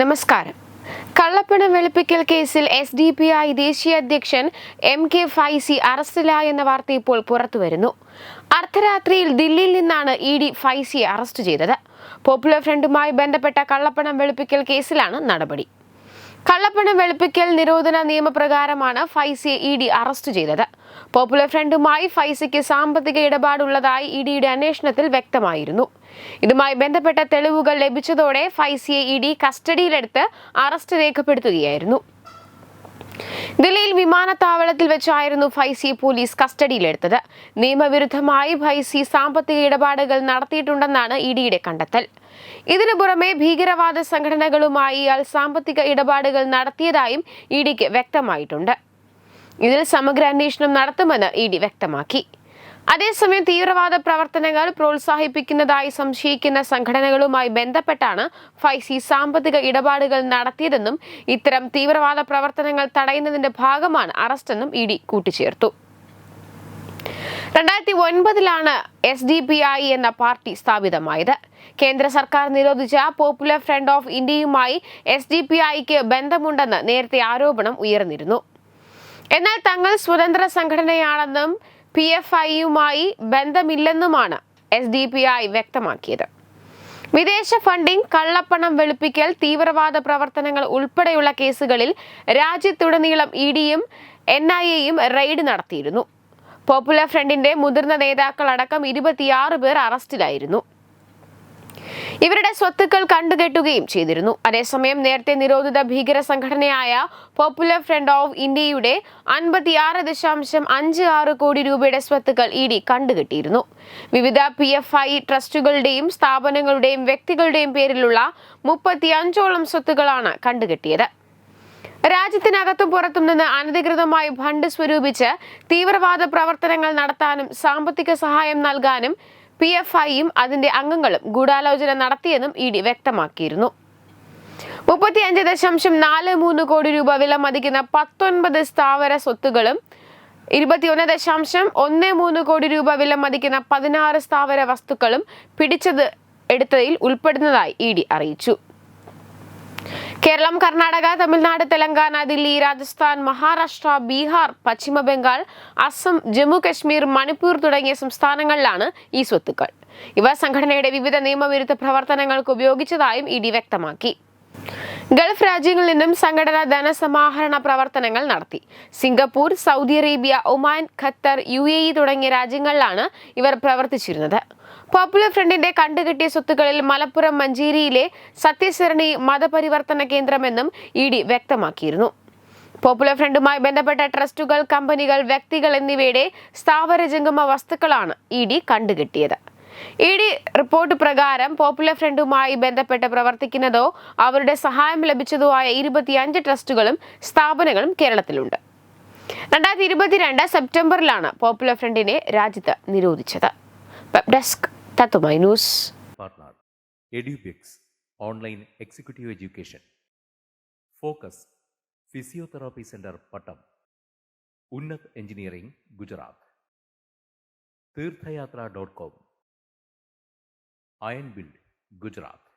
നമസ്കാരം. കള്ളപ്പണം വെളുപ്പിക്കൽ കേസിൽ എസ് ഡി പി ഐ ദേശീയ അധ്യക്ഷൻ എം കെ ഫൈസി അറസ്റ്റിലായെന്ന വാർത്ത ഇപ്പോൾ പുറത്തുവരുന്നു അർദ്ധരാത്രിയിൽ ദില്ലിയിൽ നിന്നാണ് ഇ ഡി ഫൈസിയെ അറസ്റ്റ് ചെയ്തത്. പോപ്പുലർ ഫ്രണ്ടുമായി ബന്ധപ്പെട്ട കള്ളപ്പണം വെളുപ്പിക്കൽ കേസിലാണ് നടപടി. കള്ളപ്പണം വെളുപ്പിക്കൽ നിരോധന നിയമപ്രകാരമാണ് ഫൈസിയെ ഇ ഡി അറസ്റ്റ് ചെയ്തത്. പോപ്പുലർ ഫ്രണ്ടുമായി ഫൈസിക്ക് സാമ്പത്തിക ഇടപാടുള്ളതായി ഇ ഡിയുടെ അന്വേഷണത്തിൽ വ്യക്തമായിരുന്നു. ഇതുമായി ബന്ധപ്പെട്ട തെളിവുകൾ ലഭിച്ചതോടെ ഫൈസിയെ ഇ ഡി കസ്റ്റഡിയിലെടുത്ത് അറസ്റ്റ് രേഖപ്പെടുത്തുകയായിരുന്നു. ദില്ലിയിൽ വിമാനത്താവളത്തിൽ വെച്ചായിരുന്നു ഫൈസി പോലീസ് കസ്റ്റഡിയിലെടുത്തത്. നിയമവിരുദ്ധമായി ഫൈസി സാമ്പത്തിക ഇടപാടുകൾ നടത്തിയിട്ടുണ്ടെന്നാണ് ഇ ഡിയുടെ കണ്ടെത്തൽ. ഇതിനു പുറമെ ഭീകരവാദ സംഘടനകളുമായി ഇയാൾ സാമ്പത്തിക ഇടപാടുകൾ നടത്തിയതായും ഇ ഡിക്ക് വ്യക്തമായിട്ടുണ്ട്. ഇതിൽ സമഗ്ര അന്വേഷണം നടത്തുമെന്ന് ഇ ഡി വ്യക്തമാക്കി. അതേസമയം തീവ്രവാദ പ്രവർത്തനങ്ങൾ പ്രോത്സാഹിപ്പിക്കുന്നതായി സംശയിക്കുന്ന സംഘടനകളുമായി ബന്ധപ്പെട്ടാണ് ഫൈസി സാമ്പത്തിക ഇടപാടുകൾ നടത്തിയതെന്നും ഇത്തരം തീവ്രവാദ പ്രവർത്തനങ്ങൾ തടയുന്നതിന്റെ ഭാഗമാണ് അറസ്റ്റെന്നും ഇ ഡി കൂട്ടിച്ചേർത്തു. രണ്ടായിരത്തി ഒൻപതിലാണ് എസ് ഡി പി ഐ എന്ന പാർട്ടി സ്ഥാപിതമായത്. കേന്ദ്ര സർക്കാർ നിരോധിച്ച പോപ്പുലർ ഫ്രണ്ട് ഓഫ് ഇന്ത്യയുമായി എസ് ഡി പി ഐക്ക് ബന്ധമുണ്ടെന്ന് നേരത്തെ ആരോപണം ഉയർന്നിരുന്നു. എന്നാൽ തങ്ങൾ സ്വതന്ത്ര സംഘടനയാണെന്നും പി എഫ് ഐയുമായി ബന്ധമില്ലെന്നുമാണ് എസ് ഡി പി ഐ വ്യക്തമാക്കിയത്. വിദേശ ഫണ്ടിംഗ് കള്ളപ്പണം വെളുപ്പിക്കൽ തീവ്രവാദ പ്രവർത്തനങ്ങൾ ഉൾപ്പെടെയുള്ള കേസുകളിൽ രാജ്യത്തുടനീളം ഇ ഡിയും എൻ ഐ എയും റെയ്ഡ് നടത്തിയിരുന്നു. പോപ്പുലർ ഫ്രണ്ടിന്റെ മുതിർന്ന നേതാക്കളടക്കം ഇരുപത്തിയാറ് പേർ അറസ്റ്റിലായിരുന്നു. ഇവരുടെ സ്വത്തുക്കൾ കണ്ടുകെട്ടുകയും ചെയ്തിരുന്നു. അതേസമയം നേരത്തെ നിരോധിത ഭീകര സംഘടനയായ പോപ്പുലർ ഫ്രണ്ട് ഓഫ് ഇന്ത്യയുടെ അൻപത്തിയാറ് ദശാംശം അഞ്ച് ആറ് കോടി രൂപയുടെ സ്വത്തുക്കൾ ഇ ഡി കണ്ടുകെട്ടിയിരുന്നു. വിവിധ പി എഫ് ഐ ട്രസ്റ്റുകളുടെയും സ്ഥാപനങ്ങളുടെയും വ്യക്തികളുടെയും പേരിലുള്ള മുപ്പത്തിയഞ്ചോളം സ്വത്തുക്കളാണ് കണ്ടുകെട്ടിയത്. രാജ്യത്തിനകത്തും പുറത്തും നിന്ന് അനധികൃതമായി ഫണ്ട് സ്വരൂപിച്ച് തീവ്രവാദ പ്രവർത്തനങ്ങൾ നടത്താനും സാമ്പത്തിക സഹായം നൽകാനും പി എഫ് ഐയും അതിന്റെ അംഗങ്ങളും ഗൂഢാലോചന നടത്തിയെന്നും ഇ ഡി വ്യക്തമാക്കിയിരുന്നു. മുപ്പത്തിയഞ്ച് ദശാംശം നാല് മൂന്ന് കോടി രൂപ വില മതിക്കുന്ന പത്തൊൻപത് സ്ഥാവര സ്വത്തുകളും ഇരുപത്തിയൊന്ന് ദശാംശം ഒന്ന് മൂന്ന് കോടി രൂപ വില മതിക്കുന്ന പതിനാറ് സ്ഥാവര വസ്തുക്കളും പിടിച്ചത് എടുത്തതിൽ ഉൾപ്പെടുന്നതായി ഇ ഡി അറിയിച്ചു. കേരളം കർണാടക തമിഴ്നാട് തെലങ്കാന ദില്ലി രാജസ്ഥാൻ മഹാരാഷ്ട്ര ബീഹാർ പശ്ചിമ ബംഗാൾ അസം ജമ്മു കശ്മീർ മണിപ്പൂർ തുടങ്ങിയ സംസ്ഥാനങ്ങളിലാണ് ഈ സ്വത്തുക്കൾ. ഇവ സംഘടനയുടെ വിവിധ നിയമവിരുദ്ധ പ്രവർത്തനങ്ങൾക്ക് ഉപയോഗിച്ചതായും ഇ ഡി വ്യക്തമാക്കി. ഗൾഫ് രാജ്യങ്ങളിൽ നിന്നും സംഘടന ധനസമാഹരണ പ്രവർത്തനങ്ങൾ നടത്തി. Singapore Saudi Arabia Oman Qatar U തുടങ്ങിയ രാജ്യങ്ങളിലാണ് ഇവർ പ്രവർത്തിച്ചിരുന്നത്. പോപ്പുലർ ഫ്രണ്ടിന്റെ കണ്ടുകിട്ടിയ സ്വത്തുക്കളിൽ മലപ്പുറം മഞ്ചേരിയിലെ സത്യസരണി മതപരിവർത്തന കേന്ദ്രമെന്നും ഇ ഡി വ്യക്തമാക്കിയിരുന്നു. പോപ്പുലർ ഫ്രണ്ടുമായി ബന്ധപ്പെട്ട ട്രസ്റ്റുകൾ കമ്പനികൾ വ്യക്തികൾ എന്നിവയുടെ സ്ഥാവര ജംഗമ വസ്തുക്കളാണ് ഇ ഡി കണ്ടുകെട്ടിയത്. ഇ ഡി റിപ്പോർട്ട് പ്രകാരം പോപ്പുലർ ഫ്രണ്ടുമായി ബന്ധപ്പെട്ട് പ്രവർത്തിക്കുന്നതോ അവരുടെ സഹായം ലഭിച്ചതോ ആയ ഇരുപത്തിയഞ്ച് ട്രസ്റ്റുകളും സ്ഥാപനങ്ങളും കേരളത്തിലുണ്ട്. രണ്ടായിരത്തി ഇരുപത്തിരണ്ട് സെപ്റ്റംബറിലാണ് പോപ്പുലർ ഫ്രണ്ടിനെ രാജ്യത്ത് നിരോധിച്ചത്. ഡെസ്ക് തത്തുമൈ news partner edubix online executive education focus physiotherapy center Pattom Unnat engineering Gujarat Tirthyatra dot com iron build Gujarat